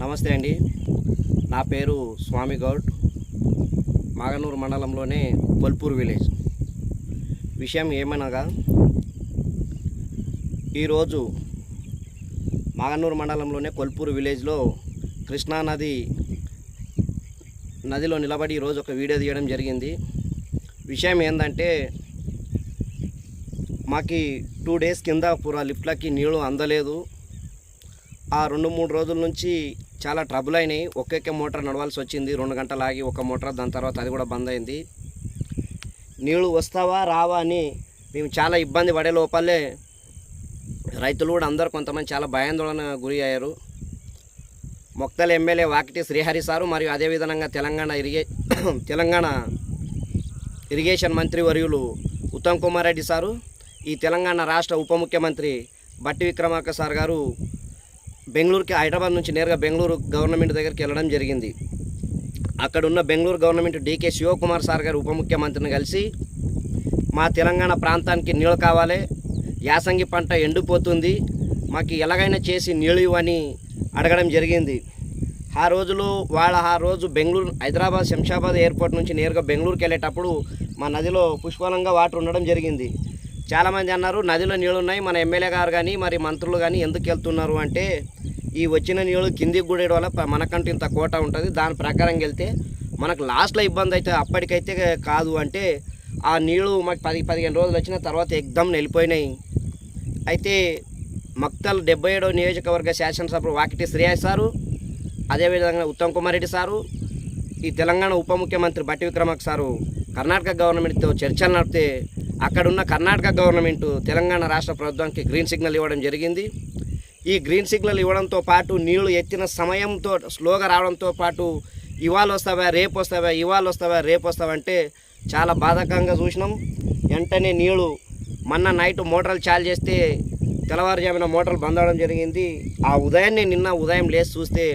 నమస్తే అండి. నా పేరు స్వామి గౌడ్. మాగనూరు మండలంలోనే కొల్పూర్ విలేజ్. విషయం ఏమనగా ఈరోజు మాగనూరు మండలంలోనే కొల్పూరు విలేజ్లో కృష్ణా నది నదిలో నిలబడి ఈరోజు ఒక వీడియో తీయడం జరిగింది. విషయం ఏంటంటే మాకి టూ డేస్ కింద పూరా లిఫ్ట్లకి నీళ్ళు అందలేదు. ఆ రెండు మూడు రోజుల నుంచి చాలా ట్రబుల్ అయినాయి. ఒక్కొక్క మోటార్ నడవాల్సి వచ్చింది. రెండు గంటలు ఆగి ఒక మోటార్ దాని తర్వాత అది కూడా బంద్ అయింది. నీళ్ళు వస్తావా రావా అని మేము చాలా ఇబ్బంది పడే లోపలే రైతులు కూడా అందరు కొంతమంది చాలా భయాందోళన గురి అయ్యారు. మొక్తల ఎమ్మెల్యే వాకిటి శ్రీహరి సారు మరియు అదేవిధంగా తెలంగాణ ఇరిగే తెలంగాణ ఇరిగేషన్ మంత్రి వర్యులు ఉత్తమ్ కుమార్ రెడ్డి సారు ఈ తెలంగాణ రాష్ట్ర ఉప ముఖ్యమంత్రి బట్టి విక్రమార్క సార్ గారు బెంగళూరుకి హైదరాబాద్ నుంచి నేరుగా బెంగళూరు గవర్నమెంట్ దగ్గరికి వెళ్ళడం జరిగింది. అక్కడ ఉన్న Bengaluru government DK Shivakumar sir గారు ఉప ముఖ్యమంత్రిని కలిసి మా తెలంగాణ ప్రాంతానికి నీళ్ళు కావాలి యాసంగి పంట ఎండిపోతుంది మాకు ఎలాగైనా చేసి నీళ్ళు ఇవ్వని అడగడం జరిగింది. ఆ రోజులో వాళ్ళ ఆ రోజు బెంగళూరు హైదరాబాద్ శంషాబాద్ ఎయిర్పోర్ట్ నుంచి నేరుగా బెంగళూరుకి వెళ్ళేటప్పుడు మా నదిలో పుష్కలంగా వాటర్ ఉండడం జరిగింది. చాలామంది అన్నారు నదిలో నీళ్ళు ఉన్నాయి మన ఎమ్మెల్యే గారు కానీ మరి మంత్రులు కానీ ఎందుకు వెళ్తున్నారు అంటే ఈ వచ్చిన నీళ్ళు కిందికి గుడేయడం వల్ల మనకంటూ ఇంత కోట ఉంటుంది. దాని ప్రకారం వెళ్తే మనకు లాస్ట్లో ఇబ్బంది అయితే అప్పటికైతే కాదు అంటే ఆ నీళ్ళు మాకు పది పదిహేను రోజులు వచ్చిన తర్వాత ఎగ్దమ్ వెళ్ళిపోయినాయి అయితే మక్తల్ డెబ్బై ఏడో నియోజకవర్గ శాసనసభ వాకిటి శ్రేయస్ సారు అదేవిధంగా ఉత్తమ్ కుమార్ రెడ్డి సారు ఈ తెలంగాణ ఉప ముఖ్యమంత్రి బట్టి విక్రమార్క సారు కర్ణాటక గవర్నమెంట్తో చర్చలు నడిపితే అక్కడున్న కర్ణాటక గవర్నమెంట్ తెలంగాణ రాష్ట్ర ప్రభుత్వానికి గ్రీన్ సిగ్నల్ ఇవ్వడం జరిగింది. ఈ గ్రీన్ సిగ్నల్ ఇవ్వడంతో పాటు నీళ్ళు ఎత్తిన సమయంతో స్లోగా రావడంతో పాటు ఇవాళ వస్తావా రేపు వస్తావా ఇవాళ వస్తావా రేపు వస్తావా అంటే చాలా బాధకంగా చూసినాం. వెంటనే నీళ్ళు మొన్న నైట్ మోటార్లు చాలు చేస్తే తెల్లవారుజామున మోటార్లు బంద్ అవడం జరిగింది. ఆ ఉదయాన్నే నిన్న ఉదయం లేచి చూస్తే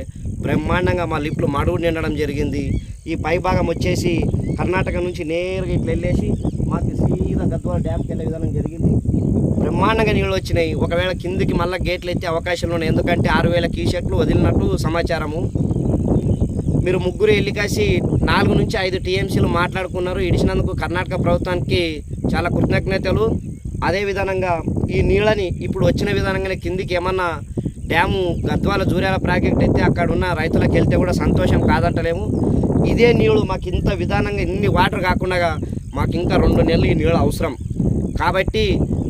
బ్రహ్మాండంగా మా లిఫ్ట్లు మడుగు నిండడం జరిగింది. ఈ పై భాగం వచ్చేసి కర్ణాటక నుంచి నేరుగా ఇట్లా వెళ్ళేసి మాకు సీదా గద్వాల డ్యామ్కి వెళ్ళే విధానం జరిగింది. బ్రహ్మాండంగా నీళ్ళు వచ్చినాయి. ఒకవేళ కిందికి మళ్ళీ గేట్లు ఎత్తే అవకాశాలు ఉన్నాయి. ఎందుకంటే ఆరు వేల కీషర్ట్లు వదిలినట్టు సమాచారము. మీరు ముగ్గురు వెళ్ళి కాసి నాలుగు నుంచి ఐదు టీఎంసీలు మాట్లాడుకున్నారు. ఇడిచినందుకు కర్ణాటక ప్రభుత్వానికి చాలా కృతజ్ఞతలు. అదే విధంగా ఈ నీళ్ళని ఇప్పుడు వచ్చిన విధానంగానే కిందికి ఏమన్నా డ్యాము గద్వాల జూర్యాల ప్రాజెక్ట్ అయితే అక్కడ ఉన్న రైతులకు వెళ్తే కూడా సంతోషం కాదంటలేము. ఇదే నీళ్ళు మాకు ఇంత విధానంగా ఇన్ని వాటర్ కాకుండా మాకు ఇంకా రెండు నెలలు ఈ నీళ్ళు అవసరం. కాబట్టి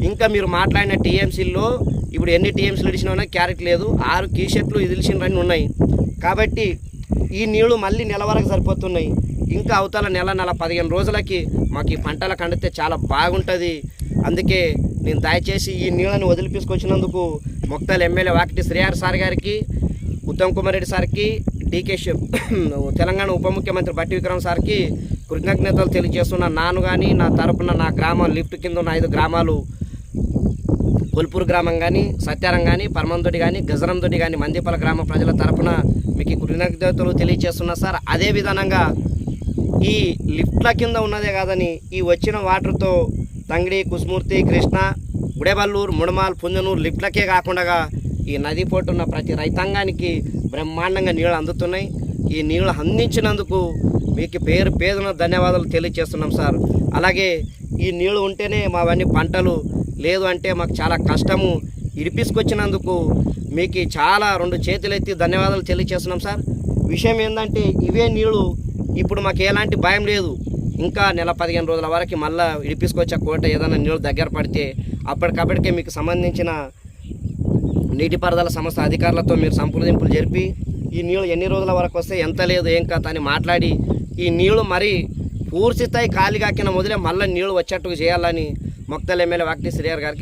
ఇంకా మీరు మాట్లాడిన టీఎంసీల్లో ఇప్పుడు ఎన్ని టీఎంసీలు ఇడిచినా క్యారెట్ లేదు ఆరు కీషర్ట్లు ఇదిలిసినవన్నీ ఉన్నాయి. కాబట్టి ఈ నీళ్ళు మళ్ళీ నెల వరకు సరిపోతున్నాయి. ఇంకా అవతల నెల నెల పదిహేను రోజులకి మాకు ఈ పంటలు కండితే చాలా బాగుంటుంది. అందుకే నేను దయచేసి ఈ నీళ్ళని వదిలిపించుకొచ్చినందుకు మొక్తల్ ఎమ్మెల్యే వాకిటి శ్రీఆర్ సార్ గారికి ఉత్తమ్ కుమార్ రెడ్డి సార్కి డీకే తెలంగాణ ఉప ముఖ్యమంత్రి బట్టి విక్రమ్ సార్కి కృతజ్ఞతలు తెలియజేస్తున్న నాను కానీ నా తరపున నా గ్రామం లిఫ్ట్ కింద ఉన్న ఐదు గ్రామాలు కొల్పూరు గ్రామం కానీ సత్యారం కానీ పరమంతుడి కానీ గజరంతుడి కానీ మందిపల గ్రామ ప్రజల తరపున మీకు కృతజ్ఞతలు తెలియజేస్తున్నా సార్. అదే విధంగా ఈ లిఫ్ట్ల కింద ఉన్నదే కాదని ఈ వచ్చిన వాటర్తో తంగిడి కుస్మూర్తి కృష్ణ గుడెబల్లూరు ముడమాల్ పుంజనూరు లిఫ్ట్లకే కాకుండా ఈ నది పోటున్న ప్రతి రైతాంగానికి బ్రహ్మాండంగా నీళ్ళు అందుతున్నాయి. ఈ నీళ్ళు అందించినందుకు మీకు పేరు పేదన ధన్యవాదాలు తెలియజేస్తున్నాం సార్. అలాగే ఈ నీళ్ళు ఉంటేనే మావన్నీ పంటలు. లేదు అంటే మాకు చాలా కష్టము. ఇరిపిసుకొచ్చినందుకు మీకు చాలా రెండు చేతులెత్తి ధన్యవాదాలు తెలియజేస్తున్నాం సార్. విషయం ఏంటంటే ఇవే నీళ్ళు ఇప్పుడు మాకు ఎలాంటి భయం లేదు. ఇంకా నెల పదిహేను రోజుల వరకు మళ్ళీ ఇడిపించుకొచ్చే కోట ఏదైనా నీళ్ళు దగ్గర పడితే అప్పటికప్పటికే మీకు సంబంధించిన నీటిపారుదల సంస్థ అధికారులతో మీరు సంప్రదింపులు జరిపి ఈ నీళ్ళు ఎన్ని రోజుల వరకు వస్తే ఎంత లేదు ఏం కథ అని మాట్లాడి ఈ నీళ్ళు మరి పూర్తి స్థాయి ఖాళీ కాకిన మొదలే మళ్ళీ నీళ్ళు వచ్చేట్టుగా చేయాలని మొక్తల్ ఎమ్మెల్యే వాకిటి శ్రీయర్ గారికి